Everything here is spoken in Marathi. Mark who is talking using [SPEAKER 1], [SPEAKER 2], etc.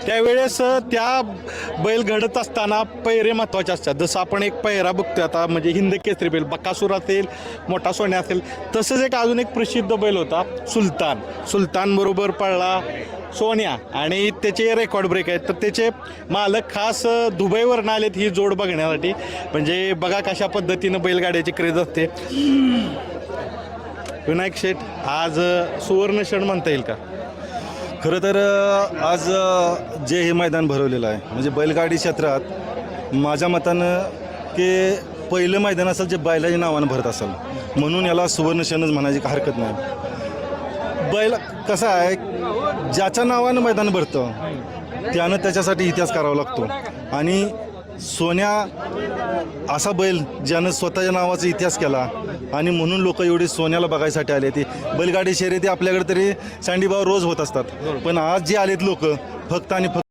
[SPEAKER 1] त्यावेळेस त्या बैल घडत असताना पैरे महत्त्वाचे असतात. जसं आपण एक पैरा बघतो आता म्हणजे हिंद केसरी बैल बकासूर असेल मोठा सोन्या असेल तसंच एक अजून एक प्रसिद्ध बैल होता सुलतान. सुलतान बरोबर पळला सोन्या आणि त्याचे रेकॉर्ड ब्रेक आहेत. तर त्याचे मालक खास दुबईवरनं आलेत ही जोड बघण्यासाठी. म्हणजे बघा कशा पद्धतीनं बैलगाड्याची क्रेज असते. विनायक शेठ आज सुवर्ण क्षण म्हणता येईल का?
[SPEAKER 2] खरं तर आज जे हे मैदान भरवलेलं आहे म्हणजे बैलगाडी क्षेत्रात माझ्या मतानं की पहिलं मैदान असेल जे बैलाच्या नावानं भरत असेल म्हणून याला सुवर्णक्षणच म्हणायची काही हरकत नाही. बैल कसं आहे ज्याच्या नावानं मैदान भरतं त्यानं त्याच्यासाठी इतिहास करावा लागतो. आणि सोन्या असा बैल ज्यानं स्वतःच्या नावाचा इतिहास केला आणि म्हणून लोक एवढी सोन्याला बघायसाठी आले ती. बैलगाडी शर्यती आपल्याकडे तरी सँडीभाव रोज होत असतात. पण आज जे आलेत लोक फक्त आणि फक्त